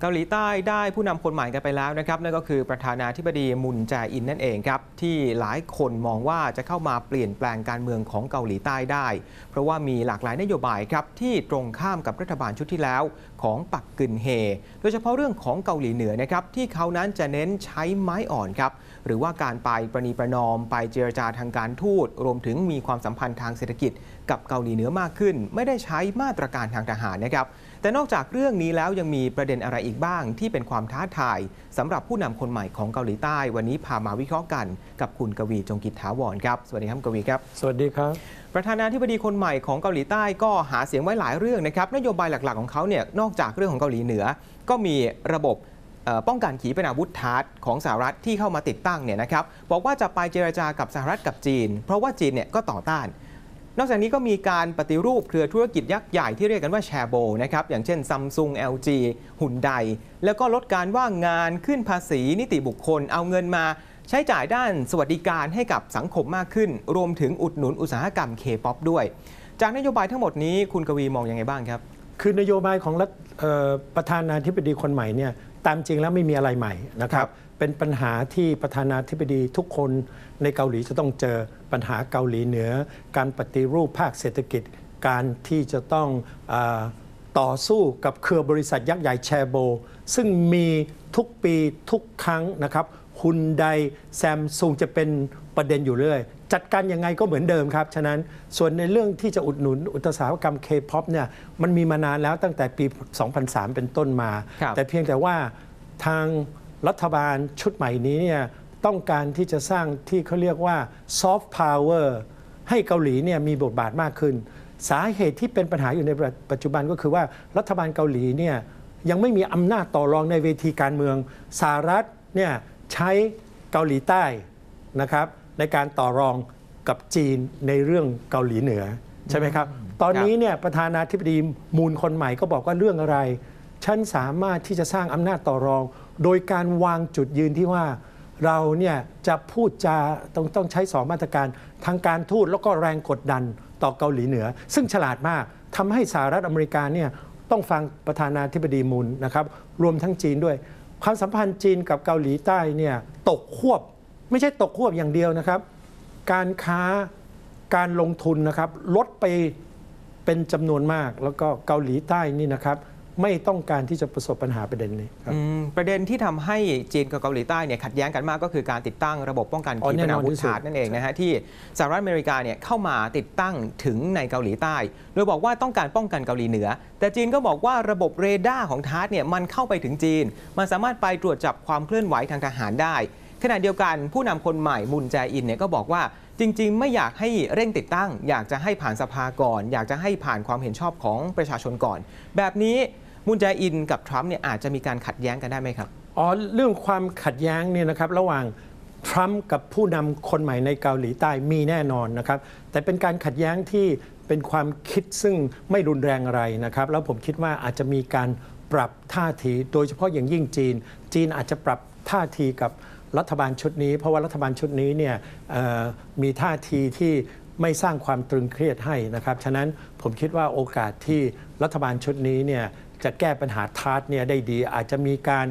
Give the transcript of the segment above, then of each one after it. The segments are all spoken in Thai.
เกาหลีใต้ได้ผู้นำคนใหม่กันไปแล้วนะครับนั่นก็คือประธานาธิบดีมุนแจอินนั่นเองครับที่หลายคนมองว่าจะเข้ามาเปลี่ยนแปลงการเมืองของเกาหลีใต้ได้ เพราะว่ามีหลากหลายนโยบายครับที่ตรงข้ามกับรัฐบาลชุดที่แล้วของปักกึนเฮ โดยเฉพาะเรื่องของเกาหลีเหนือนะครับที่เขานั้นจะเน้นใช้ไม้อ่อนครับหรือว่าการไปประนีประนอม ไปเจรจาทางการทูต รวมถึงมีความสัมพันธ์ทางเศรษฐกิจ กับเกาหลีเหนือมากขึ้น ไม่ได้ใช้มาตรการทางทหารนะครับ แต่นอกจากเรื่องนี้แล้วยังมีประเด็นอะไรอีกบ้าง ที่เป็นความท้าทายสำหรับผู้นำคนใหม่ของเกาหลีใต้ วันนี้พามาวิเคราะห์กันกับคุณกวีจงกิจถาวรครับสวัสดีครับกวีครับ สวัสดีครับ ประธานาธิบดีคนใหม่ของเกาหลีใต้ก็หาเสียงไว้หลายเรื่องนะครับนโยบายหลักๆของเขาเนี่ยนอกจากเรื่องของเกาหลีเหนือ ก็มีระบบเอ่อป้องกันขีปนาวุธทาร์ดของสหรัฐที่เข้ามาติดตั้งเนี่ยนะครับบอกว่าจะไปเจรจากับสหรัฐกับจีน เพราะว่าจีนเนี่ยก็ต่อต้าน นอกจากนี้ก็มีการปฏิรูปเครือธุรกิจยักษ์ใหญ่ที่เรียกกันว่าแชร์โบนะครับอย่างเช่นซัมซุง LG หุ่นไดแล้วก็ลดการว่างงานขึ้นภาษีนิติบุคคลเอาเงินมาใช้จ่ายด้านสวัสดิการให้กับสังคมมากขึ้น รวมถึงอุดหนุนอุตสาหกรรมเคป๊อปด้วย จากนโยบายทั้งหมดนี้คุณกวีมองยังไงบ้างครับ คือนโยบายของรัฐเอ่อประธานาธิบดีคนใหม่เนี่ยตามจริงแล้วไม่มีอะไรใหม่นะครัครับบ เป็นปัญหาที่ประธานาธิบดีทุกคนในเกาหลีจะต้องเจอปัญหาเกาหลีเหนือ การปฏิรูปภาคเศรษฐกิจ การที่จะต้องอาต่อสู้กับเครือบริษัทยักษ์ใหญ่แชร์โบ ซึ่งมีทุกปีทุกครั้งนะครับฮุนไดแซมซุงจะเป็นประเด็นอยู่เรื่อย จัดการยังไงก็เหมือนเดิมครับ ฉะนั้นส่วนในเรื่องที่จะอุดหนุนอุตสาหกรรมเคป๊อปเนี่ยมันมีมานานแล้วตั้งแต่ปี 2003 เป็นต้นมาครับแต่เพียงแต่ว่าทาง รัฐบาลชุดใหม่นี้เนี่ยต้องการที่จะสร้างที่เขาเรียกว่าซอฟต์พาวเวอร์ให้เกาหลีเนี่ยมีบทบาทมากขึ้น สาเหตุที่เป็นปัญหาอยู่ในปัจจุบันก็คือว่ารัฐบาลเกาหลีเนี่ยยังไม่มีอำนาจต่อรองในเวทีการเมืองสหรัฐเนี่ยใช้เกาหลีใต้นะครับในการต่อรองกับจีนในเรื่องเกาหลีเหนือใช่ไหมครับ ตอนนี้เนี่ยประธานาธิบดีมูลคนใหม่ก็บอกว่าเรื่องอะไร ฉันสามารถที่จะสร้างอำนาจต่อรอง โดยการวางจุดยืนที่ว่าเราเนี่ยจะพูดจาต้องต้องใช้สองมาตรการทางการทูตแล้วก็แรงกดดันต่อเกาหลีเหนือ ซึ่งฉลาดมากทำให้สหรัฐอเมริกาเนี่ยต้องฟังประธานาธิบดีมูลนะครับรวมทั้งจีนด้วย ความสัมพันธ์จีนกับเกาหลีใต้เนี่ยตกควบ ไม่ใช่ตกควบอย่างเดียวนะครับ การค้าการลงทุนนะครับลดไปเป็นจำนวนมาก แล้วก็เกาหลีใต้นี่นะครับ ไม่ต้องการที่จะประสบปัญหาประเด็นนี้ครับอืมประเด็นที่ทำให้จีนกับเกาหลีใต้เนี่ยขัดแย้งกันมากก็คือการติดตั้งระบบป้องกันอ๋อขีแน่ปนนาอนวุธที่สุดทาร์ดนั่นเองนะฮะที่สหรัฐอเมริกาเนี่ยเข้ามาติดตั้งถึงในเกาหลีใต้ โดยบอกว่าต้องการป้องกันเกาหลีเหนือ แต่จีนก็บอกว่าระบบเรดาร์ของทาร์ดเนี่ยมันเข้าไปถึงจีน มันสามารถไปตรวจจับความเคลื่อนไหวทางทหารได้ ขณะเดียวกันผู้นำคนใหม่มุนแจอินเนี่ยก็บอกว่าจริง ๆ ไม่อยากให้เร่งติดตั้ง อยากจะให้ผ่านสภาก่อน อยากจะให้ผ่านความเห็นชอบของประชาชนก่อน แบบนี้ มุนแจอินกับทรัมป์เนี่ยอาจจะมีการขัดแย้งกันได้ไหมครับอ๋อเรื่องความขัดแย้งเนี่ยนะครับระหว่างทรัมป์กับผู้นำคนใหม่ในเกาหลีใต้มีแน่นอนนะครับแต่เป็นการขัดแย้งที่เป็นความคิดซึ่งไม่รุนแรงอะไรนะครับ แล้วผมคิดว่าอาจจะมีการปรับท่าทีโดยเฉพาะอย่างยิ่งจีน จีนอาจจะปรับท่าทีกับรัฐบาลชุดนี้ เพราะว่ารัฐบาลชุดนี้เนี่ยมีท่าทีที่ไม่สร้างความตรึงเครียดให้นะครับ ฉะนั้นผมคิดว่าโอกาสที่รัฐบาลชุดนี้เนี่ย จะแก้ปัญหาทาร์ตเนี่ยได้ดี อาจจะมีการ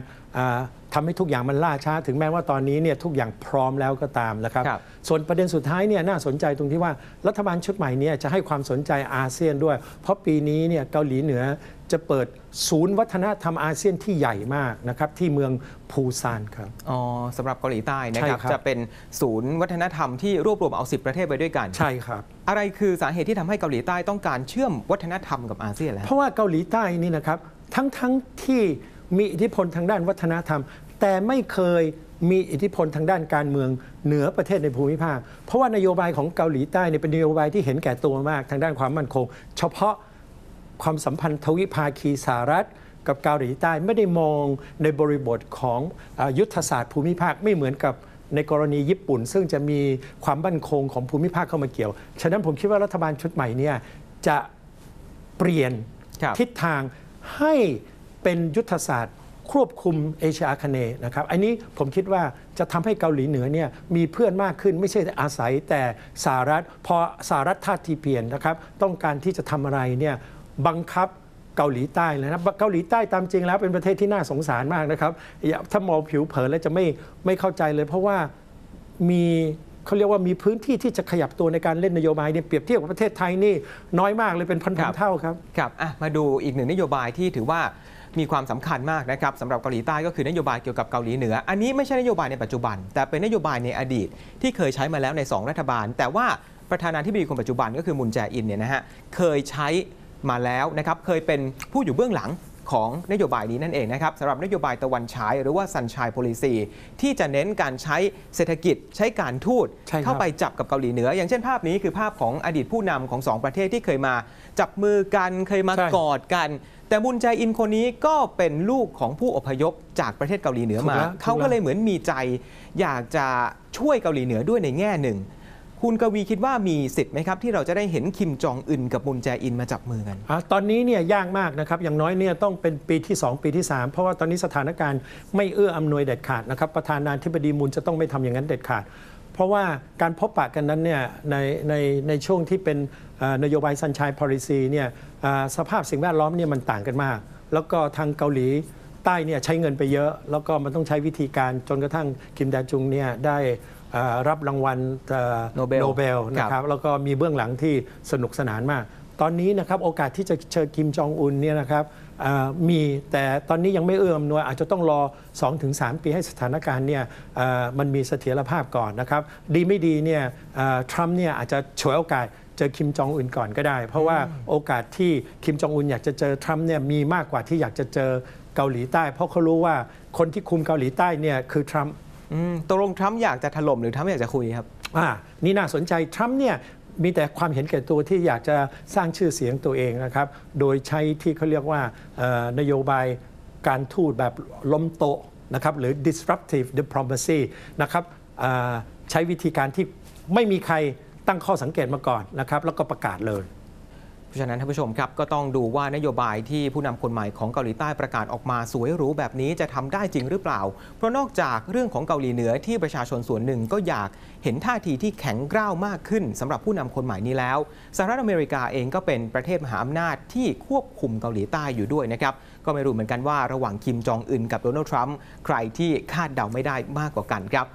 ทำให้ทุกอย่างมันล่าช้า ถึงแม้ว่าตอนนี้เนี่ยทุกอย่างพร้อมแล้วก็ตามนะครับ ครับ ส่วนประเด็นสุดท้ายเนี่ยน่าสนใจตรงที่ว่ารัฐบาลชุดใหม่เนี่ยจะให้ความสนใจอาเซียนด้วย เพราะปีนี้เนี่ยเกาหลีเหนือจะเปิดศูนย์วัฒนธรรมอาเซียนที่ใหญ่มากนะครับที่เมืองปูซานครับ อ๋อสำหรับเกาหลีใต้นะครับ ใช่ครับ จะเป็นศูนย์วัฒนธรรมที่รวบรวมเอา 10 ประเทศไปด้วยกัน ใช่ครับ อะไรคือสาเหตุที่ทำให้เกาหลีใต้ต้องการเชื่อมวัฒนธรรมกับอาเซียนแล้ว เพราะว่าเกาหลีใต้นี่นะครับทั้งทั้งที่มีอิทธิพลทางด้านวัฒนธรรม แต่ไม่เคยมีอิทธิพลทางด้านการเมืองเหนือประเทศในภูมิภาค เพราะว่านโยบายของเกาหลีใต้เนี่ยเป็นนโยบายที่เห็นแก่ตัวมาก ทางด้านความมั่นคง เฉพาะความสัมพันธ์ทวิภาคีสหรัฐกับเกาหลีใต้ไม่ได้มองในบริบทของอยุทธศาสตร์ภูมิภาคไม่เหมือนกับในกรณีญี่ปุ่น ซึ่งจะมีความมั่นคงของภูมิภาคเข้ามาเกี่ยว ฉะนั้นผมคิดว่ารัฐบาลชุดใหม่เนี่ยจะเปลี่ยนทิศทางให้เป็นยุทธศาสตร์ ควบคุมเอเชียอาคเนย์นะครับอันนี้ผมคิดว่าจะทำให้เกาหลีเหนือเนี่ยมีเพื่อนมากขึ้นไม่ใช่อาศัยแต่สหรัฐพอสหรัฐท่าทีเปลี่ยนนะครับต้องการที่จะทำอะไรเนี่ยบังคับเกาหลีใต้เลยนะเกาหลีใต้ตามจริงแล้วเป็นประเทศที่น่าสงสารมากนะครับอย่าถ้ามองผิวเผินแล้วจะไม่ไม่เข้าใจเลย เพราะว่ามี เขาเรียกว่ามีพื้นที่ที่จะขยับตัวในการเล่นนโยบายเนี่ยเปรียบเทียบกับประเทศไทยนี่น้อยมากเลยเป็นพันครับๆเท่าครับครับอะมาดูอีกหนึ่งนโยบายที่ถือว่ามีความสำคัญมากนะครับสำหรับเกาหลีใต้ก็คือนโยบายเกี่ยวกับเกาหลีเหนือ อันนี้ไม่ใช่นโยบายในปัจจุบัน แต่เป็นนโยบายในอดีตที่เคยใช้มาแล้วใน 2 รัฐบาล แต่ว่าประธานาธิบดีคนปัจจุบันก็คือมุนแจอินเนี่ยนะฮะเคยใช้มาแล้วนะครับเคยเป็นผู้อยู่เบื้องหลัง ของนโยบายนี้นั่นเองนะครับสำหรับนโยบายตะวันฉายหรือว่า Sunshine Policy ที่จะเน้นการใช้เศรษฐกิจใช้การทูตใช่ครับ เข้าไปไปจับกับเกาหลีเหนือ อย่างเช่นภาพนี้คือภาพของอดีตผู้นำของสองประเทศที่เคยมา จับมือกันเคยมาใช่ กอดกัน แต่มุนแจอินคนนี้ก็เป็นลูกของผู้อพยพจากประเทศเกาหลีเหนือมาถูกแล้วเขาก็เลยเหมือนมีใจ อยากจะช่วยเกาหลีเหนือด้วยในแง่หนึ่ง คุณกวีคิดว่ามีสิทธิ์ไหมครับ ที่เราจะได้เห็นคิมจองอึนกับมุนแจอินมาจับมือกันอตอนนี้เนี่ยยากมากนะครับอย่างน้อยเนี่ยต้องเป็นปีที่ 2 ปีที่ 3 เพราะว่าตอนนี้สถานการณ์ไม่เอื้ออำนวยเด็ดขาดนะครับประธานาธิบดีมุนจะต้องไม่ทำอย่างนั้นเด็ดขาด เพราะว่าการพบปะกันนั้นเนี่ยในในในช่วงที่เป็นนโยบาย Sunshine Policy เนี่ยสภาพสิ่งแวดล้อมเนี่ยมันต่างกันมาก แล้วก็ทางเกาหลีใต้เนี่ยใช้เงินไปเยอะ แล้วก็มันต้องใช้วิธีการจนกระทั่งคิมแดจุงเนี่ยได้ รับรางวัลเอ่อโนเบลโนเบลนะคครัรับบแล้วก็มีเบื้องหลังที่สนุกสนานมาก ตอนนี้นะครับโอกาสที่จะเชิญคิมจองอุนเนี่ยนะครับอ่ามีแต่ตอนนี้ยังไม่เอื้อมหนวยอาจจะต้องรอ 2-3 ปีให้สถานการณ์เนี่ยอ่ามันมีเสถียรภาพก่อนนะครับ ดีไม่ดีเนี่ยอ่าทรัมป์เนี่ยอาจจะฉวยโอกาสเจอคิมจองอุนก่อนก็ได้ เพราะว่าโอกาสที่คิมจองอุนอยากจะเจอทรัมป์เนี่ยมีมากกว่าที่อยากจะเจอเกาหลีใต้ เพราะเขารู้ว่าคนที่คุมเกาหลีใต้เนี่ยคือทรัมป์ อืมตกลงทรัมป์อยากจะถล่มหรือทรัมป์อยากจะคุยครับ อ่านี่น่าสนใจทรัมป์เนี่ยมีแต่ความเห็นแก่ตัวที่อยากจะสร้างชื่อเสียงตัวเองนะครับ โดยใช้ที่เขาเรียกว่าเอ่อนโยบายการทูตแบบล้มโต๊ะนะครับหรือ disruptive diplomacy นะครับอ่าใช้วิธีการที่ไม่มีใครตั้งข้อสังเกตมาก่อนนะครับ แล้วก็ประกาศเลย ราะฉะนั้นท่านผู้ชมครับก็ต้องดูว่านโยบายที่ผู้นำคนใหม่ของเกาหลีใต้ประกาศออกมาสวยหรูแบบนี้จะทำได้จริงหรือเปล่า เพราะนอกจากเรื่องของเกาหลีเหนือที่ประชาชนส่วนหนึ่งก็อยากเห็นท่าทีที่แข็งกร้าวมากขึ้นสำหรับผู้นำคนใหม่นี้แล้วสหรัฐอเมริกาเองก็เป็นประเทศมหาอำนาจที่ควบคุมเกาหลีใต้อยู่ด้วยนะครับก็ไม่รู้เหมือนกันว่าระหว่างคิมจองอึนกับโดนัลด์ทรัมป์ใครที่คาดเดาไม่ได้มากกว่ากันครับ